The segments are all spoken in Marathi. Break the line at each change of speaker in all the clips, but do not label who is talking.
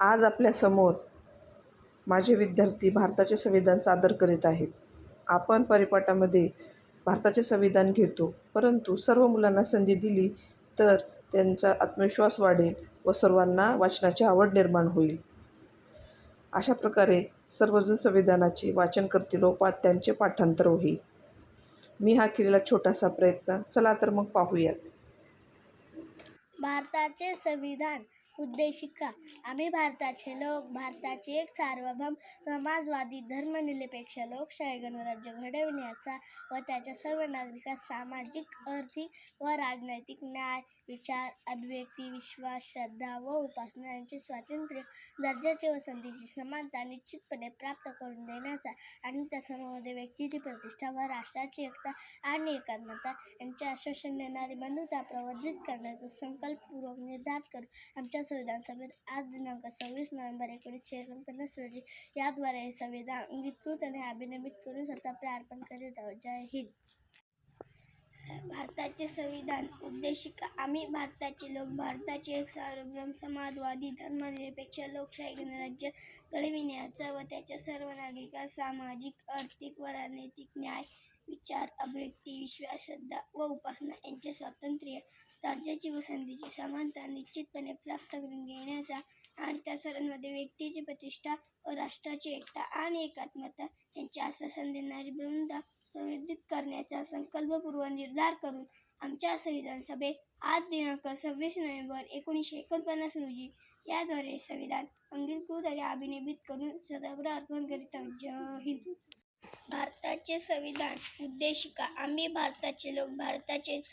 आज आपल्यासमोर माझे विद्यार्थी भारताचे संविधान सादर करीत आहेत. आपण परिपाठामध्ये भारताचे संविधान घेतो परंतु सर्व मुलांना संधी दिली तर त्यांचा आत्मविश्वास वाढेल व सर्वांना वाचनाची आवड निर्माण होईल. अशा प्रकारे सर्वजण संविधानाचे वाचन करतील व पा त्यांचे पाठांतर होईल. मी हा केलेला छोटासा प्रयत्न चला तर मग पाहूयात.
भारताचे संविधान उद्देशिका आम्ही भारताचे लोक भारताची एक सार्वभौम समाजवादी धर्मनिरपेक्ष लोकशाही गणराज्य घडविण्याचा व त्याच्या सर्व नागरिकांस सामाजिक आर्थिक व राजनैतिक न्याय विचार अभिव्यक्ती विश्वास श्रद्धा व उपासना यांचे स्वातंत्र्य दर्जाचे व संधीची समानता निश्चितपणे प्राप्त करून देण्याचा आणि त्या सर्वांमध्ये व्यक्तीची प्रतिष्ठा व राष्ट्राची एकता आणि एकात्मता यांचे आश्वासन देणारी बंधुता प्रवर्धित करण्याचा संकल्पपूर्वक निर्धार करून आमच्या संविधान सभेत आज दिनांक सव्वीस नोव्हेंबर एकोणीसशे एकोणपन्नास रोजी याद्वारे हे संविधान अंगीकृत आणि अभिनमित करून सत्ता प्रार्पण करीत आहोत जय हिंद भारताचे संविधान उद्देशिका आम्ही भारताचे लोक भारताचे एक सार्वभौम समाजवादी धर्मनिरपेक्ष लोकशाही गणराज्य घडविण्याचा व त्याच्या सर्व नागरिकांस सामाजिक आर्थिक व राजनैतिक न्याय विचार अभिव्यक्ती विश्वास श्रद्धा व उपासना यांचे स्वातंत्र्य राज्याची व संधीची समानता निश्चितपणे प्राप्त करून घेण्याचा आणि त्या सर्वांमध्ये व्यक्तीची प्रतिष्ठा व राष्ट्राची एकता आणि एकात्मता यांची आश्वासन देणारी बृंदा प्रवर्धित करण्याचा संकल्पपूर्व निर्धार करून आमच्या संविधान सभेत आज दिनांक सव्वीस नोव्हेंबर एकोणीसशे एकोणपन्नास रोजी याद्वारे संविधान अंगीकृत आणि अभिनिमित करून सदाब्र अर्पण करीत आहोत. जय हिंद. भारताचे संविधान उद्देशिका आम्ही भारताचे लोक भारताचे एक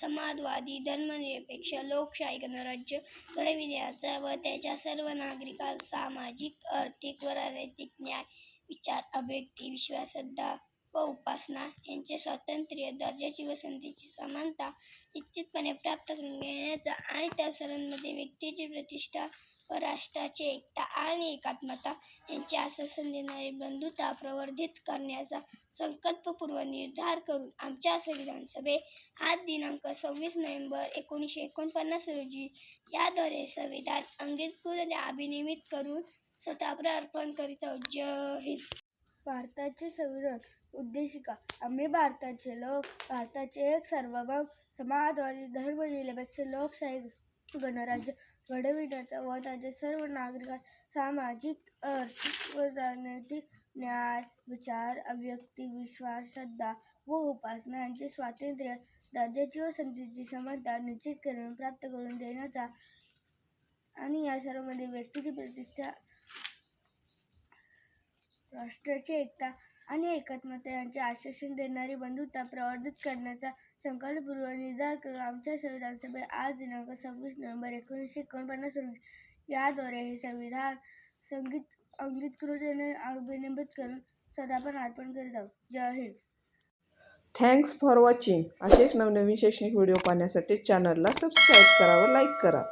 समाजवादी धर्मनिरपेक्ष लोकशाही गणराज्य घडविण्याचा व त्याच्या सर्व नागरिकांस सामाजिक आर्थिक व राजनैतिक न्याय विचार अभिव्यक्ती विश्वासद्धा व उपासना यांचे स्वातंत्र्य दर्जाची व संधीची समानता निश्चितपणे प्राप्त करून घेण्याचा आणि त्या सर्वांमध्ये व्यक्तीची प्रतिष्ठा राष्ट्राची एकता आणि एकात्मता यांची आश्वासन देणारी बंधुता प्रवर्धित करण्याचा संकल्पपूर्व निर्धार करून आमच्या संविधान सभे आज दिनांक सव्वीस नोव्हेंबर एकोणीसशे एकोणपन्नास रोजी याद्वारे संविधान अंगीकृत अभिनियमित करून स्वतः अर्पण करीत आहोत. जय हिंद. भारताचे संविधान उद्देशिका आम्ही भारताचे लोक भारताचे एक सार्वभौम समाजवादी धर्मनिरपेक्ष लोकशाही गणराज्य घडविण्याचा व त्याचे सर्व नागरिक सामाजिक आर्थिक व राजनैतिक न्याय विचार अभिव्यक्ती विश्वास श्रद्धा व उपासना यांचे स्वातंत्र्य राज्याची व संधीची समानता निश्चित करून प्राप्त करून देण्याचा आणि या सर्वांमध्ये व्यक्तीची प्रतिष्ठा राष्ट्राची एकता आणि एकात्मता यांचे आश्वासन देणारी बंधुता प्रवर्धित करण्याचा संकल्पपूर्व निर्धार करून आमच्या संविधान सभेत आज दिनांक सव्वीस नोव्हेंबर एकोणीसशे एकोणपन्नास रोजी याद्वारे हे संविधान संगीत अंगीकृत आणि करून सदापण अर्पण करीत आहोत जय हिंद.
थँक्स फॉर वॉचिंग असेच नवनवीन शैक्षणिक व्हिडिओ पाहण्यासाठी चॅनलला सबस्क्राईब करा व लाईक करा.